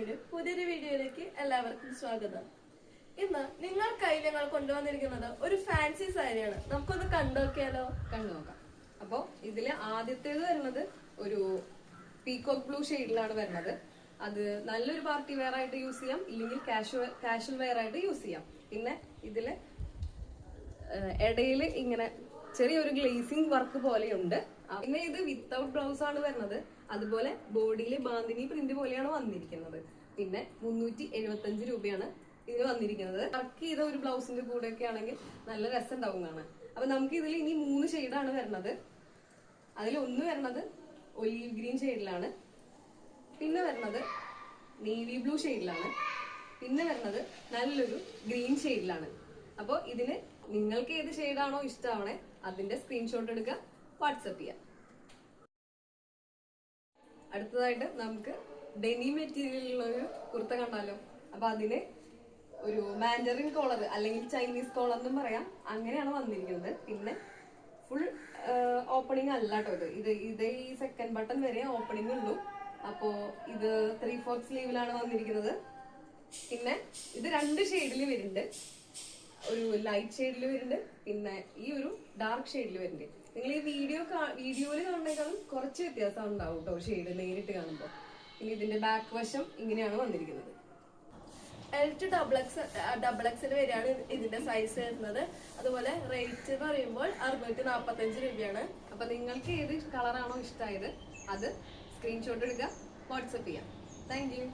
ഫാഷയുടെ പുതിയൊരു വീഡിയോയിലേക്ക് എല്ലാവർക്കും സ്വാഗതം. ഇന്ന് നിങ്ങൾക്കായി ഞങ്ങൾ കൊണ്ടുവന്നിരിക്കുന്നത് ഒരു ഫാൻസി സാരിയാണ്. നമുക്കൊന്ന് കണ്ടുനോക്കിയാലോ? കണ്ടു നോക്കാം അപ്പോ ഇതിൽ ആദ്യത്തേത് വരുന്നത് ഒരു പീകോക്ക് ബ്ലൂ ഷെയ്ഡിലാണ് വരുന്നത്. അത് നല്ലൊരു പാർട്ടി വെയർ ആയിട്ട് യൂസ് ചെയ്യാം. ഇല്ലെങ്കിൽ കാഷ്വൽ കാഷ്വൽ വെയർ ആയിട്ട് യൂസ് ചെയ്യാം. പിന്നെ ഇതിൽ ഇടയിൽ ഇങ്ങനെ ചെറിയൊരു ഗ്ലേസിംഗ് വർക്ക് പോലെയുണ്ട്. പിന്നെ ഇത് വിത്തൗട്ട് ബ്ലൗസ് ആണ് വരുന്നത്. അതുപോലെ ബോഡിയിൽ ബാന്തിനി പ്രിന്റ് പോലെയാണ് വന്നിരിക്കുന്നത്. പിന്നെ മുന്നൂറ്റി എഴുപത്തി അഞ്ച് രൂപയാണ് ഇതിന് വന്നിരിക്കുന്നത്. വർക്ക് ചെയ്ത ഒരു ബ്ലൗസിന്റെ കൂടെ ഒക്കെ ആണെങ്കിൽ നല്ല രസം ഉണ്ടാവും കാണാൻ. അപ്പൊ നമുക്ക് ഇതിൽ ഇനി മൂന്ന് ഷെയ്ഡാണ് വരുന്നത്. അതിൽ ഒന്ന് വരുന്നത് ഒലീവ് ഗ്രീൻ ഷെയ്ഡിലാണ് പിന്നെ വരുന്നത് നേവി ബ്ലൂ ഷെയ്ഡിലാണ് പിന്നെ വരുന്നത് നല്ലൊരു ഗ്രീൻ ഷെയ്ഡിലാണ് അപ്പോൾ ഇതിന് നിങ്ങൾക്ക് ഏത് ഷെയ്ഡാണോ ഇഷ്ടമാവണേ അതിന്റെ സ്ക്രീൻഷോട്ട് എടുക്കുക വാട്സപ്പ് ചെയ്യാം അടുത്തതായിട്ട് നമുക്ക് ഡെനി മെറ്റീരിയലുള്ള ഒരു കുർത്ത കണ്ടാലോ? അപ്പൊ അതിന് ഒരു മാൻഡറിൻ കോളർ അല്ലെങ്കിൽ ചൈനീസ് കോളർ എന്നും പറയാം. അങ്ങനെയാണ് വന്നിരിക്കുന്നത്. പിന്നെ ഫുൾ ഓപ്പണിംഗ് അല്ല കേട്ടോ ഇത്. ഇത് ഇത് ഈ സെക്കൻഡ് ബട്ടൺ വരെ ഓപ്പണിംഗ് ഉള്ളൂ. അപ്പോ ഇത് ത്രീ ഫോർത്ത് സ്ലീവിലാണ് വന്നിരിക്കുന്നത്. പിന്നെ ഇത് രണ്ട് ഷെയ്ഡിൽ വരുന്നുണ്ട്. ഒരു ലൈറ്റ് ഷെയ്ഡിൽ വരുന്നുണ്ട്. പിന്നെ ഈ ഒരു ഡാർക്ക് ഷെയ്ഡിൽ വരുന്നുണ്ട്. നിങ്ങൾ ഈ വീഡിയോ വീഡിയോയിൽ കാണുന്നേക്കാളും കുറച്ച് വ്യത്യാസം ഉണ്ടാവും കേട്ടോ ഷെയ്ഡ് നേരിട്ട് കാണുമ്പോൾ ഇനി ഇതിന്റെ ബാക്ക് വശം ഇങ്ങനെയാണ് വന്നിരിക്കുന്നത്. L to double X double എക്സിൽ വരെയാണ് ഇതിന്റെ സൈസ് വരുന്നത്. അതുപോലെ റേറ്റ് പറയുമ്പോൾ അറുന്നൂറ്റി നാൽപ്പത്തി അഞ്ച് രൂപയാണ്. അപ്പൊ നിങ്ങൾക്ക് ഏത് കളറാണോ ഇഷ്ടമായത് അത് സ്ക്രീൻഷോട്ട് എടുക്കുക വാട്സപ്പ് ചെയ്യാം. Thank you